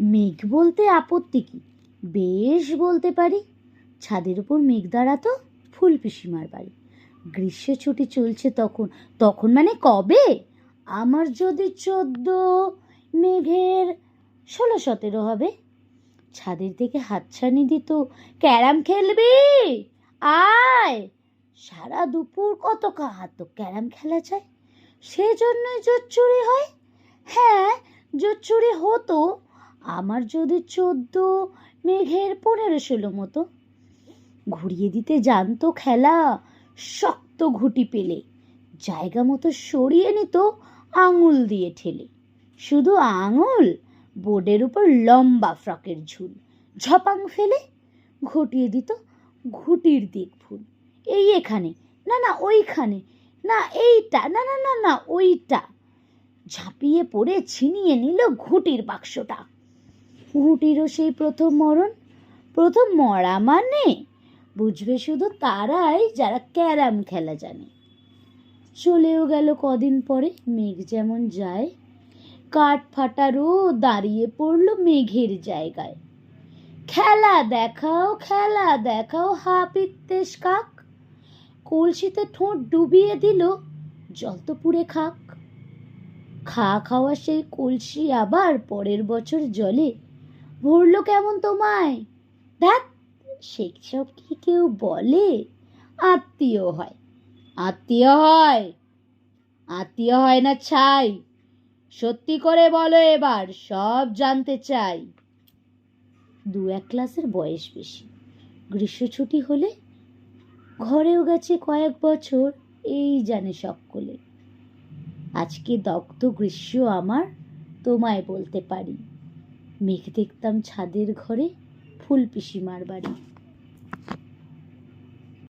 মেঘ বলতে আপত্তি কি? বেশ বলতে পারি। ছাদের উপর মেঘ দাঁড়াতো ফুল পিসিমার বাড়ি। গ্রীষ্ম ছুটি চলছে তখন। তখন মানে কবে? আমার যদি চোদ্দ মেঘের ষোলো সতেরো হবে। ছাদের থেকে হাতছানি দিত, ক্যারাম খেলবি? আয়! সারা দুপুর কত কাহাতো ক্যারাম খেলা যায়। সেজন্যই জোর চুরি হয়। হ্যাঁ জোর চুরি হতো। আমার যদি চোদ্দ, মেঘের পনেরো, ষোলো মতো। ঘুরিয়ে দিতে জানতো খেলা, শক্ত ঘুটি পেলে। জায়গা মতো সরিয়ে নিত, আঙুল দিয়ে ঠেলে। শুধু আঙুল, বোর্ডের উপর লম্বা ফ্রকের ঝুল। ঝপাং ফেলে, ঘটিয়ে দিত ঘুটির দিক ফুল। এই এখানে, না না, ওইখানে, না, এইটা, না না না না, ওইটা। ঝাঁপিয়ে পড়ে ছিনিয়ে নিল ঘুটির বাক্সটা। ঘুটিরও সেই প্রথম মরণ? প্রথম মরা মানে? বুঝবে শুধু তারাই যারা ক্যারাম খেলা জানে। চলেও গেল কদিন পরে মেঘ যেমন যায়, কাঠ ফাটারও দাঁড়িয়ে পড়ল মেঘের জায়গায়। খেলা দেখাও খেলা দেখাও হা পিত্তেশ কাক। কলসিতে ঠোঁট ডুবিয়ে দিল জল তো পুড়ে খাক। খা খাওয়া সেই কলসি আবার পরের বছর জলে ভরলো কেমন তোমায়? দেখ সেসব কি কেউ বলে? আত্মীয় হয়। আত্মীয় হয়? আত্মীয় হয় না ছাই। সত্যি করে বলো এবার, সব জানতে চাই। দু এক ক্লাসের বয়স বেশি। গ্রীষ্ম ছুটি হলে ঘরেও গেছে কয়েক বছর, এই জানে সকলে। আজকে দগ্ধ গ্রীষ্ম আমার, তোমায় বলতে পারি। মেঘ দেখতাম ছাদের ঘরে ফুল পিসিমার বাড়ি।